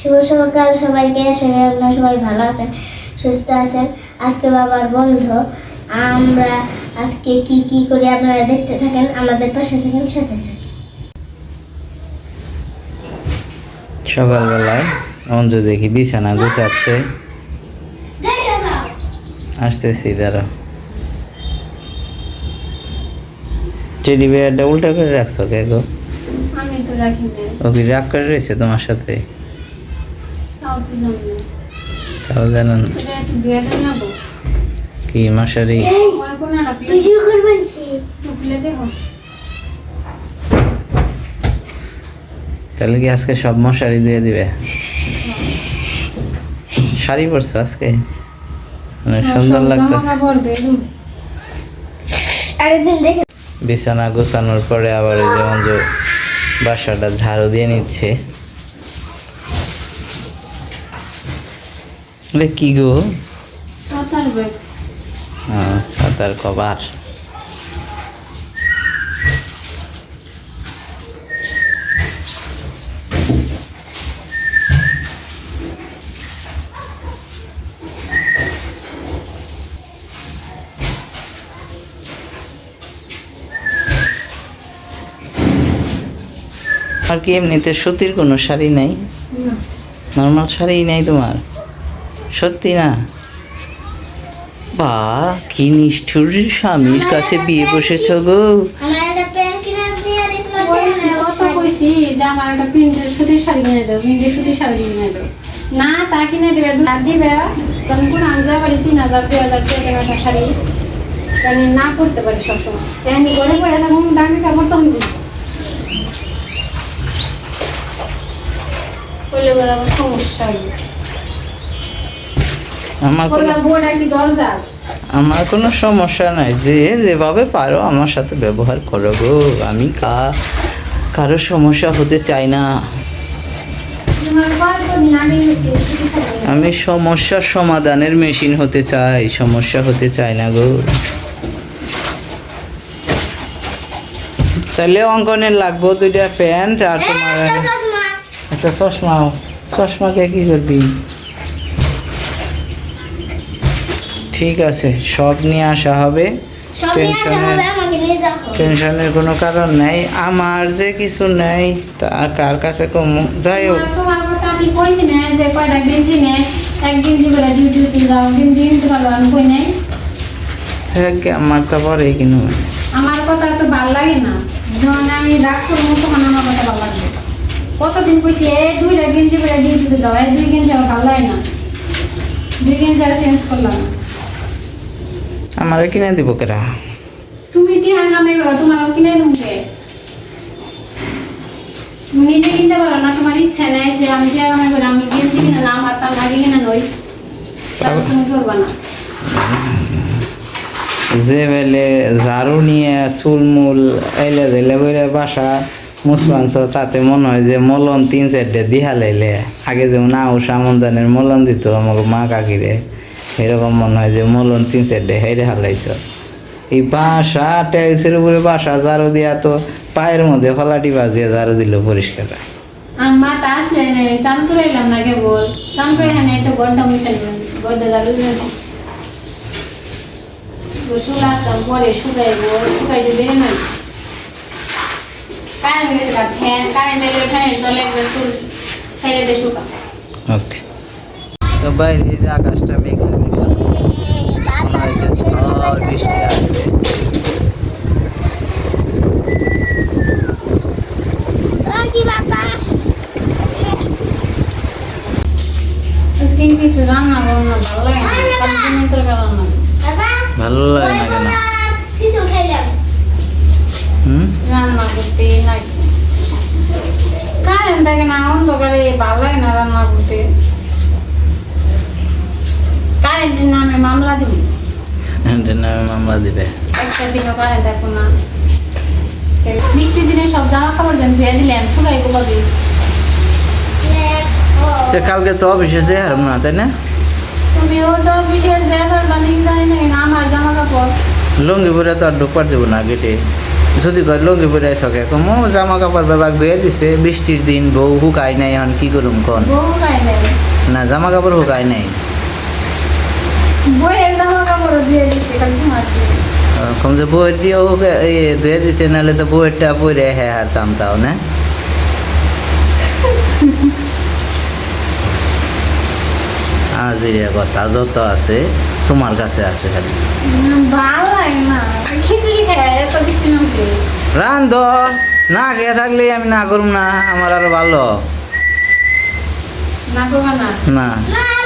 শুভ সকাল সবাইকে আশা করি আপনারা সবাই ভালো আছেন সুস্থ আছেন। আজকে বাবার বন্ধ। আমরা আজকে কি কি করি আপনারা দেখতে থাকেন আমাদের পাশে থাকেন সাথে থাকেন। সকালবেলায় অঞ্জু দেখি বিছানা গুছাচ্ছে। আসতেছি দাঁড়া টেডি বিয়ারটা উল্টা করে রাখছো কে গো? আমি তো রাখি না ও কি রাগ করে রয়েছে তোমার সাথে? তাও তো জানি না তাও জানো না এটা একটু দিয়ে দেন না গো কি মশারি তাহলে কি আজকে সব মশারি দিয়ে দিবে? শাড়ি পরছো আজকে? অনেক সুন্দর লাগতেছে। বিছানা গোছানোর পরে আবার যেমন যে বাসাটা ঝাড়ু দিয়ে নিচ্ছে। এটা কি গো? সাঁতার কভার আর কি এমনিতে সুতির কোনো শাড়ি নাই? নর্মাল শাড়ি নাই তোমার? সত্যি না? বা কি নিষ্ঠুর স্বামীর কাছে বিয়ে বসেছ গো। আমার আমার না তা কিনে দেবে তখন কোন আনজা বাড়ি তিন হাজার দুই হাজার শাড়ি। না করতে পারি সবসময়। আমি ঘরে পড়ে তখন দামি কাপড় তখন দিই করলে বলে আবার সমস্যা হবে আমার আমার কোনো সমস্যা নাই। যে যেভাবে পারো আমার সাথে ব্যবহার করো গো। আমি কা কারও সমস্যা হতে চাই না। আমি সমস্যার সমাধানের মেশিন হতে চাই। সমস্যা হতে চাই না গো। তাহলে অঙ্কনের লাগবো দুইটা প্যান্ট আর তোমার একটা চশমা। চশমাকে কি করবি? ঠিক আছে সব নিয়ে আসা হবে। সব টেনশনের হবে আমাকে নিয়ে যাও। টেনশনের কোনো কারণ নাই। আমার যে কিছু নেই তার কার কাছে কম? যাই হোক। হ্যাঁ আমার তো পরে কিনু। আমার কথা তো ভালো লাগে না। যখন আমি রাগ করব তখন আমার কথা ভালো লাগবে কতদিন কইছি এই দুইটা গেঞ্জি করে ডিউটিতে যাও এই দুই গেঞ্জি আমার ভালো লাগে না। দুই গেঞ্জি আর চেঞ্জ করলাম। আমারও কিনে দিব কেরা? তুমি কি টিহার নামে করো তোমার আমি কিনে দেবো নিজে কিনতে পারো না তোমার ইচ্ছা নেই যে আমি টিহার নামে করে আমি গেঞ্জি কিনে না আমার তার আগে কিনে নই তাহলে তুমি করবা না। যে বেলে ঝাড়ু নিয়ে চুলমুল এলে দিলে করে বাসা মুসপানছ তাতে মনে হয় যে মলন তিন চারটে দিহা লাইলে। আগে যেমন আউস আমন্দানের মলন দিত আমাকে মা কাকিরে। এরকম মনে হয় যে মলন তিন চারটে হেরে হালাইছ। এই বাসা টাইলসের উপরে বাসা ঝাড়ু দিয়া তো পায়ের মধ্যে হলাটি বাজিয়ে ঝাড়ু দিল পরিষ্কার। তা ওকে। বাইরে যে আকাশটা হয় ঝড় বৃষ্টি আসবে ভালো লাগে না। কেন হুম রান্না করতে কারেন্ট থাকে না অন্ধকারে ভালো লাগে না রান্না করতে কারেন্টের নামে মামলা দিবি এটার নামে মামলা দিবে। একটা দিনও কারেন্ট দেখো না। বৃষ্টির দিনে সব জামা কাপড় যেন ধুয়ে দিলাম শুকাই কবে? তো কালকে তো অফিসে যে হারম না তাই না? তুমিও তো বিশেষ দেখার বানিয়ে জানি না আমার জামা কাপড়। লুঙ্গি পরে তো আর ঢোকবার দেবো না গেটে। যদি কয় লঙ্গি পরে ছকে কমো জামা কাপড় বেবাক ধুয়ে দিছে বৃষ্টির দিন বউ হুকাই নাই এখন কি করুম কোন? না জামা কাপড় হুকাই নাই। বইয়ের জামা দিয়ে কম যে বউয়ের দিয়ে ধুয়ে দিছে নাহলে তো বউয়েরটা পরে হ্যাঁ হারতাম তাও না আজিরের কথা যত আছে তোমার কাছে আছে খালি ভালো লাগে না খিচুড়ি থাকলে আমি না করুম না আমার আরও ভালো না। না।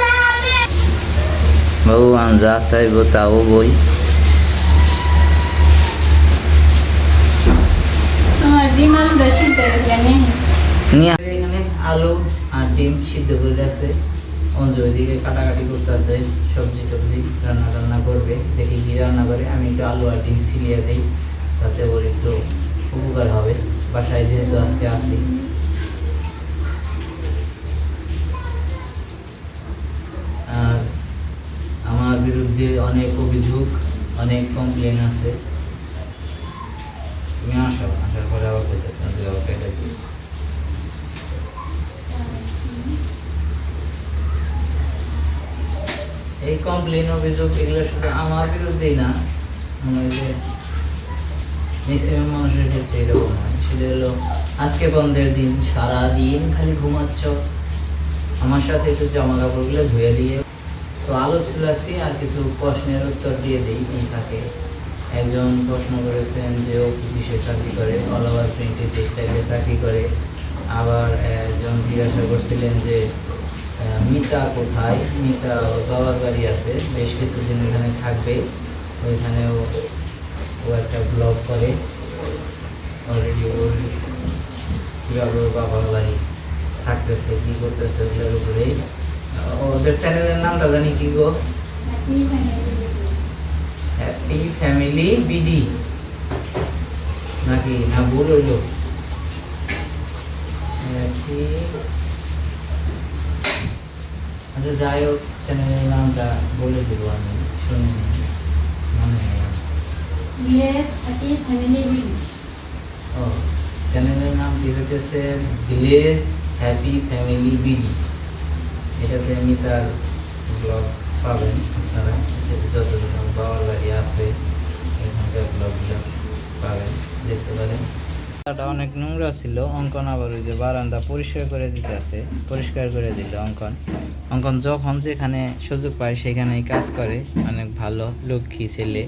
ভগবান যা চাইব তাও বই। এখানে আলু আর ডিম সিদ্ধ করে রাখছে। অঞ্জু ওইদিকে কাটাকাটি করতেছে সবজি টবজি রান্না টান্না করবে। দেখি কি রান্না করে। আমি একটু আলু আর ডিম ছিলিয়ে দিই তাতে ওর একটু উপকার হবে। বাসায় যেহেতু আজকে আসি। বিরুদ্ধে অনেক অভিযোগ, অনেক কমপ্লেন আছে। তুমি আসো, আসার পরে আবার কেটে দিই এই কমপ্লেন অভিযোগ এগুলো শুধু আমার বিরুদ্ধেই না। মনে যে মানুষের ক্ষেত্রে এরকম হয়। সেটা হলো, আজকে বন্ধের দিন সারা দিন খালি ঘুমাচ্ছ। আমার সাথে একটু জামা কাপড়গুলো ধুয়ে দিয়ে তো আলোচনা আছি আর কিছু প্রশ্নের উত্তর দিয়ে দিই এই থাকে একজন প্রশ্ন করেছেন যে ও কিসে চাকরি করে? অল ওভার প্রিন্টেড টেক্সটাইলে চাকরি করে। আবার একজন জিজ্ঞাসা করছিলেন যে মিতা কোথায়? মিতা বাবার বাড়ি আছে, বেশ কিছুদিন এখানে থাকবে। ওইখানেও ও একটা ব্লগ করে। অলরেডি ওর কীভাবে বাবার বাড়ি থাকতেছে, কী করতেছে ওগুলোর উপরেই। ওদের চ্যানেলের নামটা জানি কি গো হ্যাপি ফ্যামিলি বিডি নাকি না ভুল হইল হ্যাপি আচ্ছা যাই হোক চ্যানেলের নামটা বলে দেবো আমি শুনে নিই। মনে নেই আমার। ইয়েস হ্যাপি ফ্যামিলি উইল ও চ্যানেলের নাম কি হইতেছে ভিলেজ হ্যাপি ফ্যামিলি বিডি এটাতে আমি তার ব্লগ পাবেন আপনারা। যে- যতজন আমার বাবার বাড়ি আছে, এখানকার ব্লগগুলো পাবেন, দেখতে পারেন। অনেক নোংরা ছিল, অঙ্কন আবার ওই যে বারান্দা পরিষ্কার করে দিতে আছে পরিষ্কার করে দিল অঙ্কন। অঙ্কন যখন যেখানে সুযোগ পায় সেখানেই কাজ করে, অনেক ভালো লক্ষ্মী ছেলে।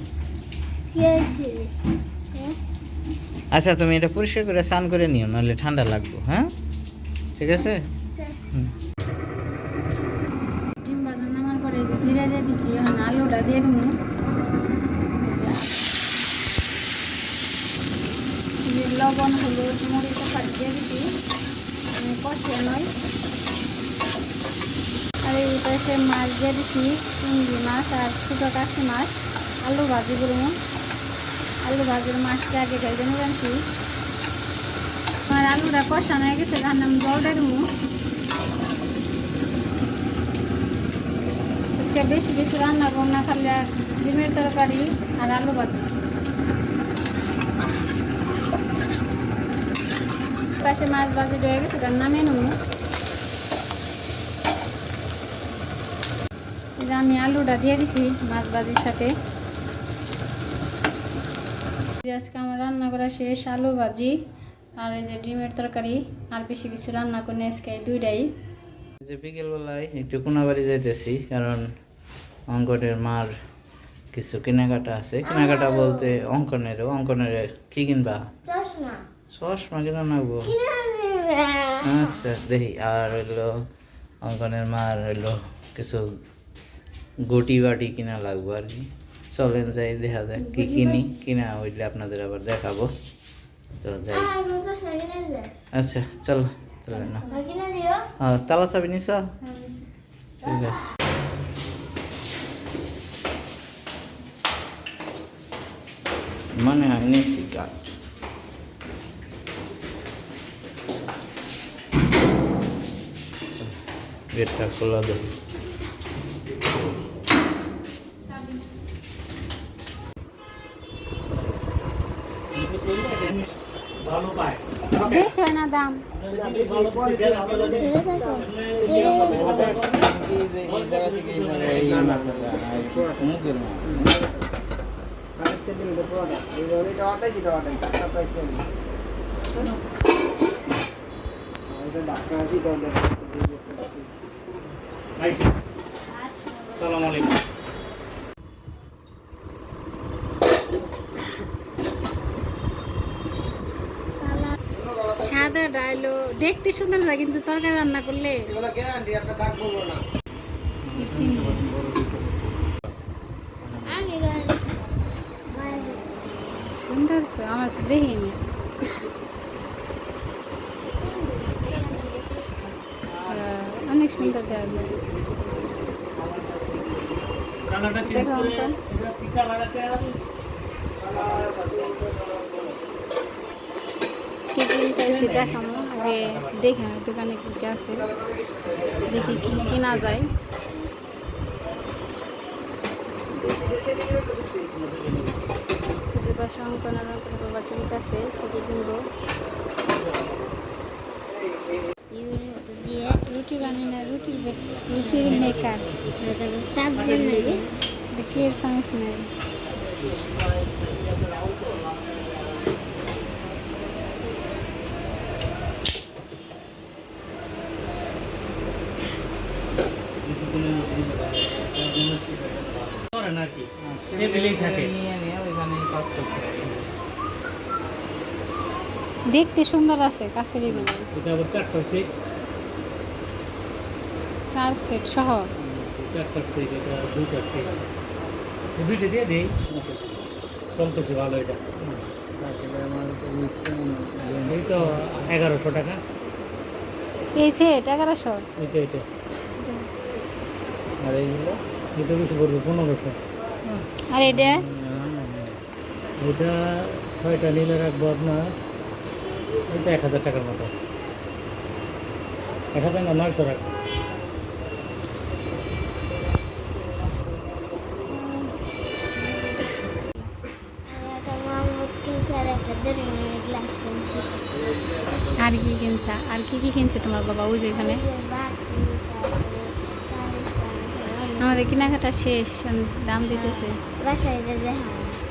আচ্ছা তুমি এটা পরিষ্কার করে স্নান করে নিও নাহলে ঠান্ডা লাগবে হ্যাঁ? ঠিক আছে? হুম। ডিম ভাজা নামার পরে এই যে জিরা দিয়ে দিচ্ছি এখন আলুটা দিয়ে দিব লবণ, হলুদ, মরিচ দিয়ে দিচ্ছি। কষিয়ে নয়। আর এই পাশে মাছ দিয়ে দিচ্ছি, চিংড়ি মাছ আর ছোটো কাশি মাছ, আলু ভাজি করব আলু ভাজির মাছটা আগে ভেজে নিয়ে আনছি আর আলুটা কষানো হয়ে গেছে রান্না আমি জলটা দেবো। আজকে বেশি কিছু রান্না করব না, খালি ডিমের তরকারি আর আলু ভাজি। পাশে মাছ ভাজি রয়ে গেছে তার নামে নেব। আমি আলুটা দিয়ে দিছি মাছ ভাজির সাথে। আজকে আমার রান্না করা শেষ আলু ভাজি আর এই যে ডিমের তরকারি আর বেশি কিছু রান্না করি আজকে এই দুইটাই। যে বিকেলবেলায় একটু কোনাবাড়ি যাইতেছি কারণ অঙ্কনের মার কিছু কেনাকাটা আছে। কেনাকাটা বলতে অঙ্কনেরও অঙ্কনের কি কিনবা? চশমা। চশমা কিনা নাগবো আচ্ছা দেখি আর হইল অঙ্কনের মার হইল কিছু গটি বাটি কিনা লাগবো আর কি। চলেন যাই দেখা যাক কি কিনি কিনা হইলে আপনাদের আবার দেখাবো। তো যাই। আচ্ছা চলো চলে না। হ্যাঁ তালা চাবি নিছ? ঠিক আছে। মনে হয় নিচ্ছি গেটটা খোলা দেবো চাবি ভালো পায় বেশ হয় না দাম। ভালো সালাম আলাইকুম সাদা ডাইলো দেখতে সুন্দর লাগে কিন্তু তরকারি রান্না করলে এগুলো গ্যারান্টি একটা দাগ করব না আমি গান সুন্দর তো আমার তো দেখিনি আহ, অনেক সুন্দর ডাইলো কালারটা চেঞ্জ দেখো করে অঙ্কন। এটা কি কালার আছে আর কি কিনতে আসছি আগে দেখে আমি দোকানে কি কি আছে দেখি কি কেনা যায়। খুঁজে পাশে অঙ্কন আর অঙ্কন বাবা কিনতে আছে কি কি কিনবো। দিয়ে রুটি বানিয়ে না রুটির রুটির মেকার। দিয়ে নাকি? এটা কি এর সামিস নাই করেন আর কি টেবিলেই থাকে। নিয়ে নিয়ে ওইখানে কাজ করতে দেখতে সুন্দর আছে কাছের এগুলো। এটা আবার চারটা সেট চার সেট সহ। চারটার সেট এটা সেট দুইটা দিয়ে দেই। ভালো এটা। এই তো এগারোশো টাকা। এই সেট এগারোশো? এটা এটা আর এইগুলো এটা বেশি পড়বে পনেরোশো। আর এটা? এটা ছয়টা নিলে রাখব আপনার এটা এক হাজার টাকার মতো। এক হাজার না নয়শো রাখব। আর কি কিনছা? আর কি কি কিনছে তোমার বাবা? ওই যে এখানে। আমাদের কেনাকাটা শেষ দাম দিতেছে। বাসায় যে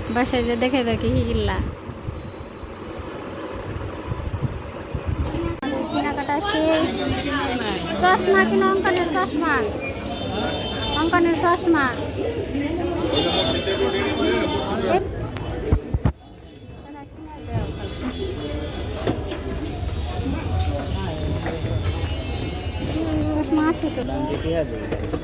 বাসায় যে দেখে দেখি কি কিনলা কেনাকাটা শেষ। চশমা কিনা অঙ্কনের চশমা। অঙ্কনের চশমা। এই- চশমা আছে তো হবে।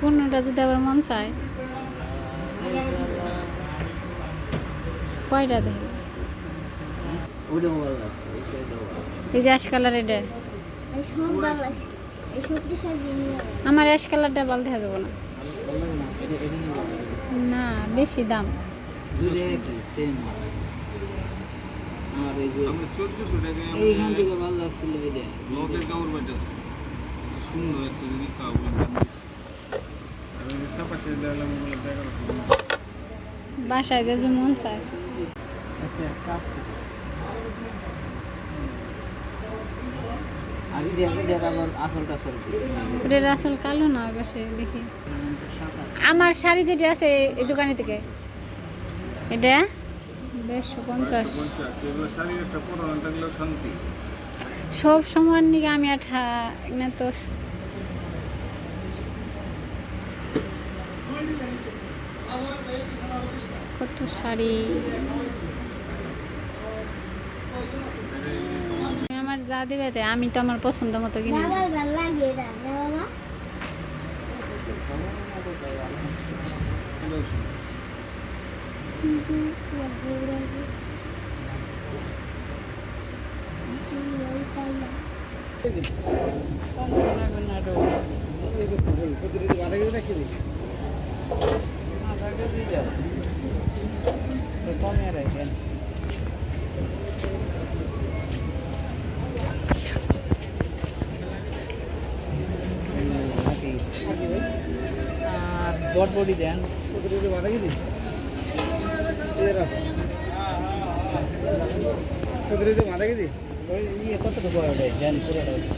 কোনটা যদি আবার মন চায়। কয়টা দেখ এই যে অ্যাশ কালার এটা। আমার অ্যাশ কালারটা ভালো দেখা যাব না। না, বেশি দাম। সেম। আর এই যে আমরা চোদ্দশো টাকা এইখান থেকে ভালো লাগছিল এটা লোকের কাপড় পাইতেছে সুন্দর একটা জিনিস তা বলে দাম বেশি আমি চাপাশে দিলাম এগারোশো বাসায় যে মন চায়। আচ্ছা কাজ করি। ওটার আসল কালো না ওই পাশে দেখি। আমার শাড়ি যেটা আছে এই দোকানে থেকে। এটা? দেড়শো পঞ্চাশ। পঞ্চাশ এগুলো শাড়ির একটা পনেরো থাকলেও শান্তি। সব সময় নিয়ে আমি না তো কত শাড়ি? আমার যা দেবে আমি তো আমার পছন্দ মতো কিনি। আমার ভালো লাগে এটা না বাবা। কিন্তু লাগবে লাগবে এই চাই না কমে রাখেন বট বডি দেন। বাধা গেছি ওই ইয়ে কতটুকু বড় দেন পুরোটা গেছি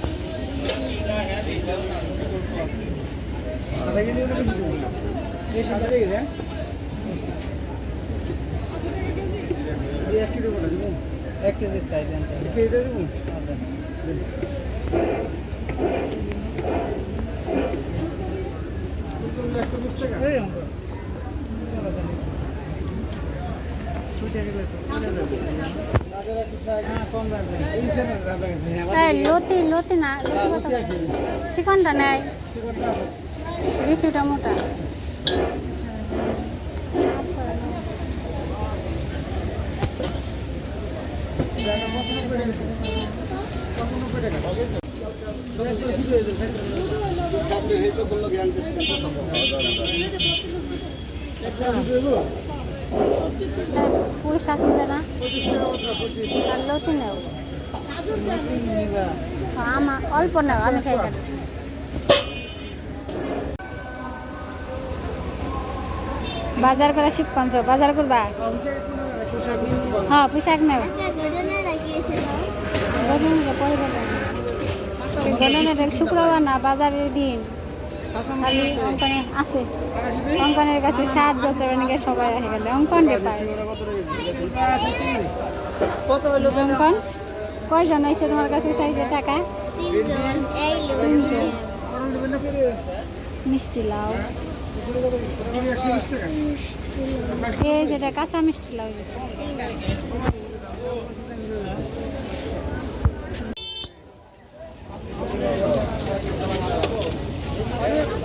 ওটা বেশি দেবো বেশি হ্যাঁ এক কেজি কেজি বিশ টাকা এই লতি লতি না লতি কত? চিকনটা নেই। বেশিটা মোটা। পুঁই শাক নেবে না। আর লতি নেও। আমার অল্প নেও, আমি খাই কেন? বাজার করে শিব পঞ্চ, বাজার করবা? হ্যাঁ পোশাক গেলাম গরমের শুক্রবার না, বাজারের দিন। খালি অঙ্কনে আছে। অঙ্কনের কাছে সাহায্য চরণকে সবাই হয়ে গেলে। অঙ্কন রে পায়। কত হলো অঙ্কন কয়জন আইছে তোমার কাছে চাইছে টাকা? মিষ্টি লাউ। এই যেটা কাঁচা মিষ্টি লাউ।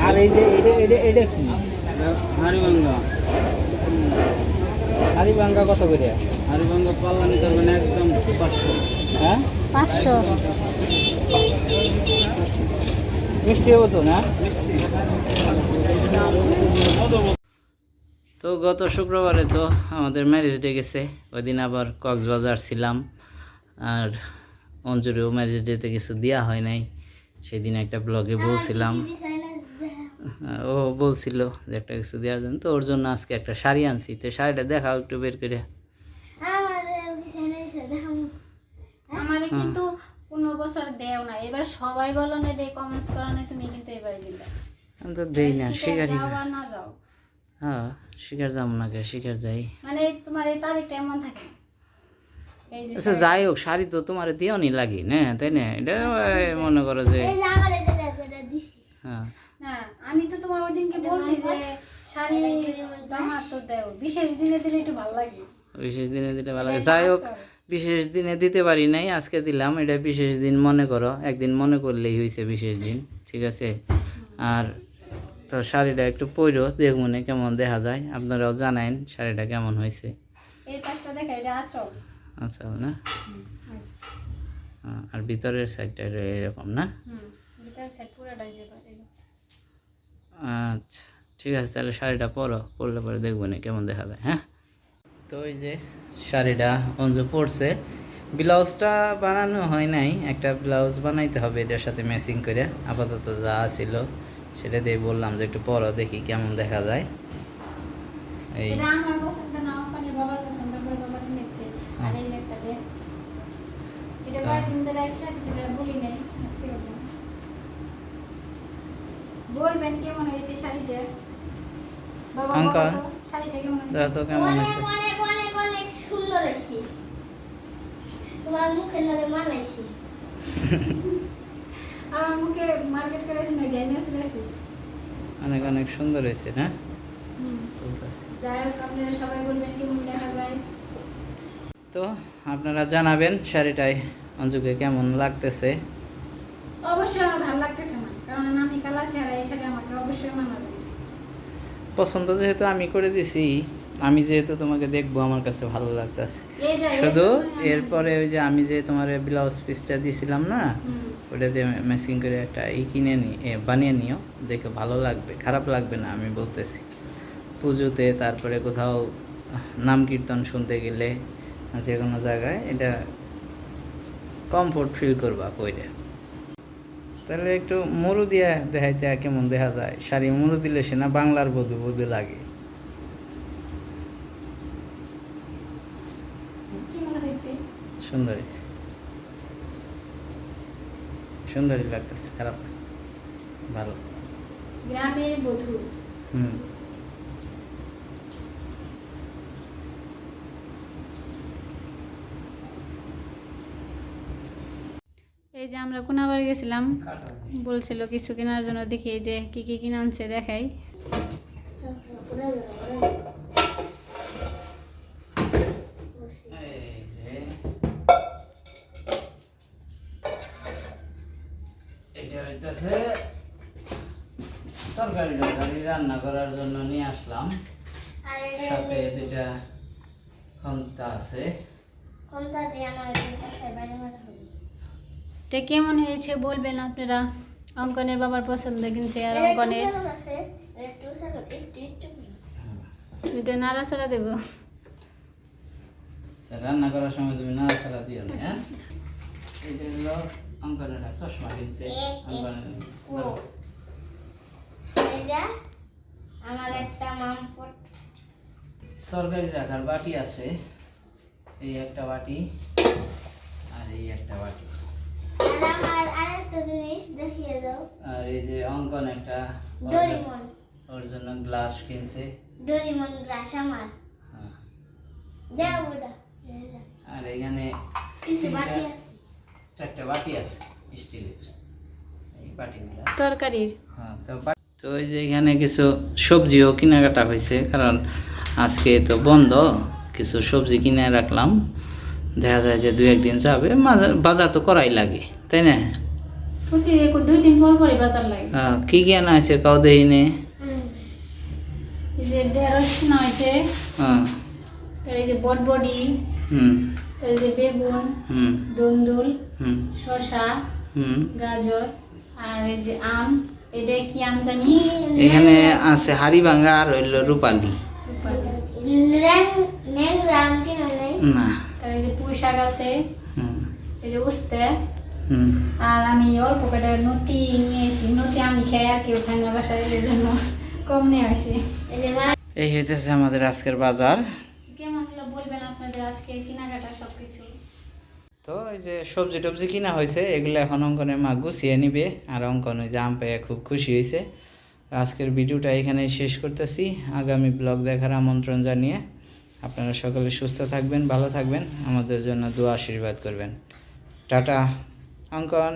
আর এই যে কত করে হাড়িভাঙ্গা পাল্লা নিতে হবে না একদম পাঁচশো হ্যাঁ? পাঁচশো মিষ্টি হব তো না তো গত শুক্রবারে তো আমাদের ম্যারেজ ডে গেছে ওই দিন আবার কক্সবাজার ছিলাম আর অঞ্জুরেও ম্যারেজ ডেতে কিছু দেওয়া হয় নাই সেদিন একটা ব্লগে বলছিলাম। ও বলছিল যে একটা কিছু দেওয়ার জন্য তো ওর জন্য আজকে একটা শাড়ি আনছি তো শাড়িটা দেখাও একটু বের করে। আমার দেখাম আমারে কিন্তু কোনো বছর দেও না এবার সবাই বলো না দে কমেন্টস করো না তুমি কিন্তু এবার দিলে আমি তো দেই না শিকার শিকারি না যাও। হ্যাঁ। শিকার যাব না কে শিকার যাই। মানে তোমার এই তারিখটা এমন থাকে। আচ্ছা যাই হোক শাড়ি তো তোমার দিও নি লাগি না তাই না? এটা মনে করো যে হ্যাঁ। না আমি তো তোমার ওই দিনকে বলছি যে শাড়ি জামা তো দেও। বিশেষ দিনে দিলে একটু ভালো লাগে। বিশেষ দিনে দিলে ভালো লাগে। যাই হোক বিশেষ দিনে দিতে পারি নাই আজকে দিলাম। এটা বিশেষ দিন মনে করো একদিন মনে করলেই হয়েছে বিশেষ দিন ঠিক আছে? আর তো শাড়িটা একটু পরো দেখুন কেমন দেখা যায়। আপনারাও জানাইন শাড়িটা কেমন হয়েছে। এই পাশটা দেখা এটা আচল। আচ্ছা না? আর ভিতরের সাইডটা এরকম না? আচ্ছা ঠিক আছে তাহলে শাড়িটা পরো পরলে পরে দেখব না কেমন দেখা যায় হ্যাঁ? তো ওই যে শাড়িটা অঞ্জু পরছে ব্লাউজটা বানানো হয় নাই একটা ব্লাউজ বানাইতে হবে এটার সাথে ম্যাচিং করে আপাতত যা ছিল। সেটা দিয়ে বললাম যে একটু পরো দেখি কেমন দেখা যায়। এই এটা আমার পছন্দ না পছন্দ করে বাবা কিনেছে আর এই একটা বেশ। এটা কয়েকদিন ধরে খেয়েছি বলি নাই আজকে বলবেন কেমন হয়েছে শাড়িটা? শাড়িটা কেমন দেখো কেমন হয়েছে? অনেক অনেক অনেক সুন্দর হয়েছে। তোমার মুখের লগে মানাইছি। মার্কেট করেছি না অনেক অনেক সুন্দর হয়েছে না? যাই হোক আপনারা সবাই বলবেন কেমন দেখা যায়। তো আপনারা জানাবেন শাড়িটায় অঞ্জুকে কেমন লাগতেছে? অবশ্যই আমার ভালো লাগতেছে না কারণ আমি কালা এই শাড়ি আমাকে অবশ্যই মানাবে পছন্দ যেহেতু আমি করে দিছি আমি যেহেতু তোমাকে দেখব আমার কাছে ভালো লাগতেছে। শুধু এরপরে ওই যে আমি যে তোমার ব্লাউজ পিসটা দিছিলাম না ওটা দিয়ে ম্যাচিং করে একটা ই কিনে নি বানিয়ে নিও দেখে ভালো লাগবে খারাপ লাগবে না আমি বলতেছি। পুজোতে তারপরে কোথাও নাম কীর্তন শুনতে গেলে যে কোনো জায়গায় এটা কমফোর্ট ফিল করবা পরে তাহলে একটু মরু দিয়া দেখাইতে কেমন দেখা যায় শাড়ি মরু দিলে সে না বাংলার বধু বধু লাগে কি মনে হয়েছে সুন্দর। হয়েছে সুন্দরই লাগতেছে খারাপ ভালো। গ্রামের বধূ। হুম। এই যে আমরা কোনাবার গেছিলাম বলছিল কিছু কেনার জন্য দেখি যে কি কি কিনে আনছে দেখাই এই যে এটা হইতেছে তরকারি তরকারি রান্না করার জন্য এটা সাথে যেটা খন্তা আছে। দিয়ে আমার এটা কেমন হয়েছে বলবেন আপনারা? অঙ্কনের বাবার পছন্দ কিনছে আর অঙ্কনের? এটা নাড়াচাড়া দেবো। সে রান্না করার সময় তুমি নাড়াচাড়া দিও না হ্যাঁ? এটা হলো অঙ্কনের চশমা কিনছে অঙ্কনের আমার একটা মাম পট তরকারি রাখার বাটি আছে। এই একটা বাটি আর এই একটা বাটি। আর এই যে অঙ্কন একটা ডোরিমন। ওর জন্য গ্লাস কিনছে। ডোরিমন গ্লাস আমার। হ্যাঁ। আর এখানে চারটা বাটি আছে স্টিলের। এই বাটিগুলো। তরকারির। হ্যাঁ তো তো ওই যে এখানে কিছু সবজিও কেনাকাটা হয়েছে কারণ আজকে তো বন্ধ কিছু সবজি কিনে রাখলাম। দেখা যায় যে দু একদিন যাবে বাজার তো করাই লাগে তাই না? প্রতি দুই দিন পর পরই বাজার লাগে। কি আনা হয়েছে কাউ দেই নে যে ঢেঁড়স কিনা হ্যাঁ এই যে বটবডি হুম। এই যে বেগুন হুম। দন্দুল হুম। শসা হুম। গাজর আর এই যে আম। এটা কি আম জানি? এখানে আছে হাড়িভাঙ্গা আর হইল রূপালি। না তার যে পুঁই শাক আছে হুম। এই যে উস্তে। হুম। আর আমি অল্প কটা নতি নিয়েছি নতি আমি খাই আর কেউ খাই না বাসায় এই জন্য কম নিয়ে আসি এই হইতেছে আমাদের আজকের বাজার। কেমন হলো বলবেন আপনাদের আজকে কেনাকাটা সব? তো এই যে সবজি টবজি কিনা হয়েছে, এগুলো এখন অঙ্কনে মা গুছিয়ে নিবে। আর অঙ্কন ওই জাম পেয়ে খুব খুশি হয়েছে আজকের ভিডিওটা এখানেই শেষ করতেছি। আগামী ব্লগ দেখার আমন্ত্রণ জানিয়ে আপনারা সকলে সুস্থ থাকবেন, ভালো থাকবেন। আমাদের জন্য দোয়া আশীর্বাদ করবেন। টাটা, অঙ্কন।